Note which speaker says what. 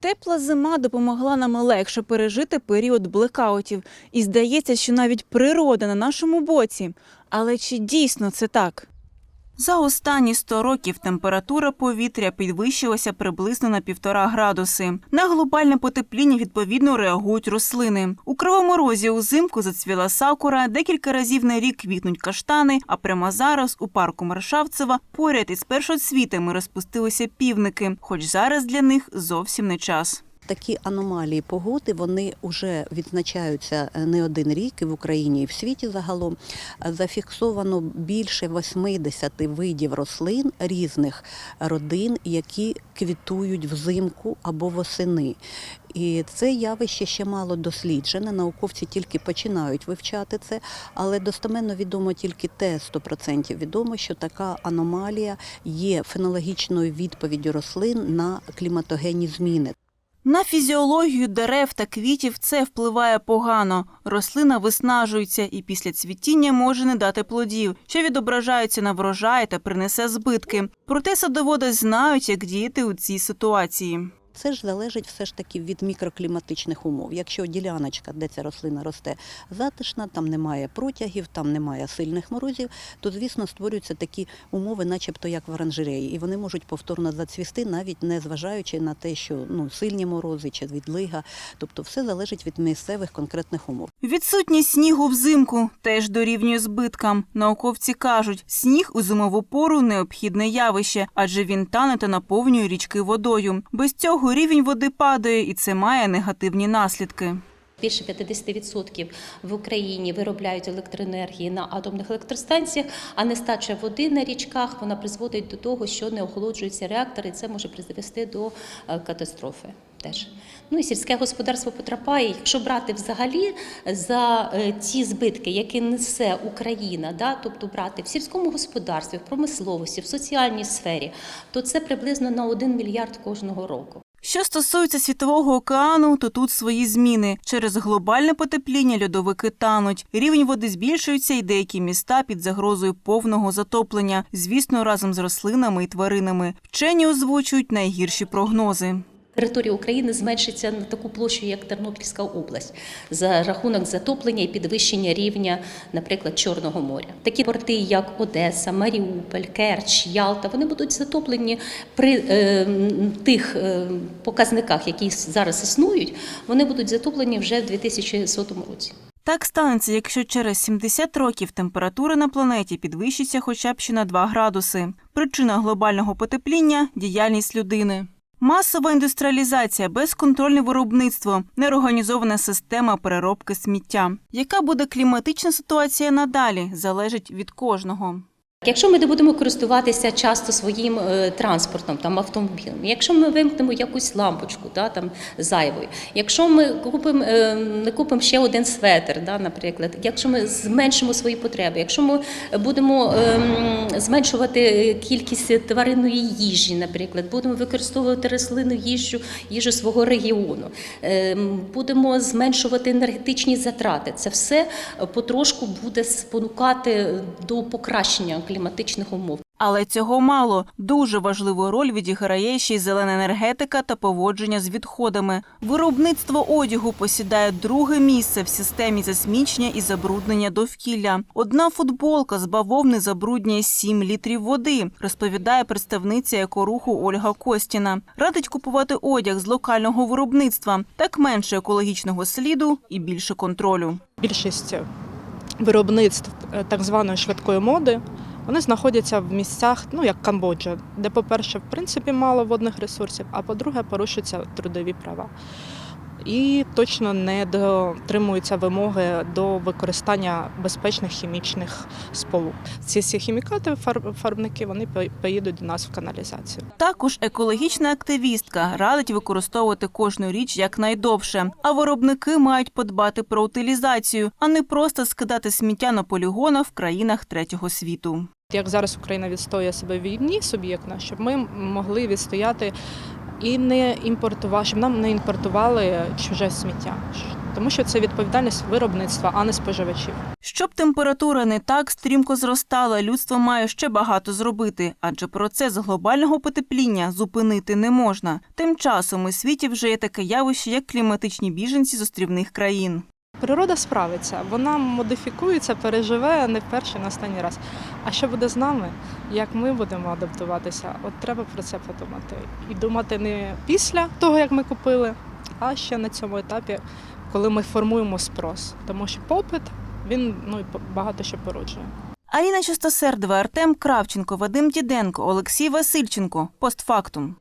Speaker 1: Тепла зима допомогла нам легше пережити період блекаутів, і здається, що навіть природа на нашому боці. Але чи дійсно це так? За останні 100 років температура повітря підвищилася приблизно на півтора градуси. На глобальне потепління відповідно реагують рослини. У кривому розі узимку зацвіла сакура, декілька разів на рік квітнуть каштани. А прямо зараз у парку Маршавцева поряд із першоцвітами розпустилися півники, хоч зараз для них зовсім не час.
Speaker 2: Такі аномалії погоди вони вже відзначаються е, не один рік і в Україні, і в світі загалом. Е, Зафіксовано більше 80 видів рослин різних родин, які квітують взимку або восени. І це явище ще мало досліджене. Науковці тільки починають вивчати це, але достеменно відомо тільки те 100% відомо, що така аномалія є фенологічною відповіддю рослин на кліматогенні зміни.
Speaker 1: На фізіологію дерев та квітів це впливає погано. Рослина виснажується і після цвітіння може не дати плодів, що відображаються на врожай та принесе збитки. Проте садоводи знають, як діяти у цій ситуації.
Speaker 2: Це ж залежить все ж таки від мікрокліматичних умов. Якщо діляночка, де ця рослина росте, затишна, там немає протягів, там немає сильних морозів, то звісно створюються такі умови, начебто як в оранжереї, і вони можуть повторно зацвісти, навіть не зважаючи на те, що ну сильні морози чи відлига. Тобто, все залежить від місцевих конкретних умов.
Speaker 1: Відсутність снігу взимку теж дорівнює збиткам. Науковці кажуть, сніг у зимову пору необхідне явище, адже він тане та наповнює річки водою. Без цього рівень води падає, і це має негативні наслідки.
Speaker 3: Більше 50% в Україні виробляють електроенергії на атомних електростанціях, а нестача води на річках вона призводить до того, що не охолоджуються реактори, і це може призвести до е, катастрофи. Теж ну і сільське господарство потрапляє. Якщо брати взагалі за е, ті збитки, які несе Україна, да, тобто брати в сільському господарстві, в промисловості, в соціальній сфері, то це приблизно на 1 мільярд кожного року.
Speaker 1: Що стосується світового океану, то тут свої зміни. Через глобальне потепління льодовики тануть. Рівень води збільшується, і деякі міста під загрозою повного затоплення. Звісно, разом з рослинами і тваринами. Вчені озвучують найгірші прогнози.
Speaker 3: Територія України зменшиться на таку площу, як Тернопільська область, за рахунок затоплення і підвищення рівня, наприклад, Чорного моря. Такі порти, як Одеса, Маріуполь, Керч, Ялта, вони будуть затоплені при е, тих е, показниках, які зараз існують. Вони будуть затоплені вже в 2100 році.
Speaker 1: Так станеться, якщо через 70 років температура на планеті підвищиться хоча б ще на 2 градуси. Причина глобального потепління діяльність людини. Масова індустріалізація, безконтрольне виробництво, неорганізована система переробки сміття. Яка буде кліматична ситуація надалі, залежить від кожного.
Speaker 3: Якщо ми не будемо користуватися часто своїм е, транспортом, там автомобілем, якщо ми вимкнемо якусь лампочку, да, там зайвою, якщо ми купимо е, не купимо ще один светр, да, наприклад, якщо ми зменшимо свої потреби, якщо ми будемо ем, зменшувати кількість тваринної їжі, наприклад, будемо використовувати рослинну їжу, їжу свого регіону, ем, будемо зменшувати енергетичні затрати, це все потрошку буде спонукати до покращення кліматичних умов.
Speaker 1: Але цього мало. Дуже важливу роль відіграє ще й зелена енергетика та поводження з відходами. Виробництво одягу посідає друге місце в системі засмічення і забруднення довкілля. Одна футболка з бавовни забруднює 7 літрів води, розповідає представниця екоруху Ольга Костіна. Радить купувати одяг з локального виробництва, так менше екологічного сліду і більше контролю.
Speaker 4: Більшість виробництв е, так званої швидкої моди вони знаходяться в місцях, ну як Камбоджа, де, по-перше, в принципі, мало водних ресурсів, а по-друге, порушуються трудові права. І точно не дотримуються вимоги до використання безпечних хімічних сполук. Ці всі хімікати, фарб- фарбники, вони поїдуть до нас в каналізацію.
Speaker 1: Також екологічна активістка радить використовувати кожну річ якнайдовше. А виробники мають подбати про утилізацію, а не просто скидати сміття на полігонах в країнах третього світу.
Speaker 4: Як зараз Україна відстоює себе в війні суб'єктно, щоб ми могли відстояти і не імпортувати, щоб нам не імпортували чуже сміття. тому що це відповідальність виробництва, а не споживачів.
Speaker 1: Щоб температура не так стрімко зростала, людство має ще багато зробити, адже процес глобального потепління зупинити не можна. Тим часом у світі вже є таке явище, як кліматичні біженці з острівних країн.
Speaker 4: Природа справиться, вона модифікується, переживе не в перший, не останній раз. А що буде з нами? Як ми будемо адаптуватися? От треба про це подумати. І думати не після того, як ми купили, а ще на цьому етапі, коли ми формуємо спрос. Тому що попит він ну багато що породжує.
Speaker 1: Аліна Чистосердова, Артем Кравченко, Вадим Діденко, Олексій Васильченко. Постфактум.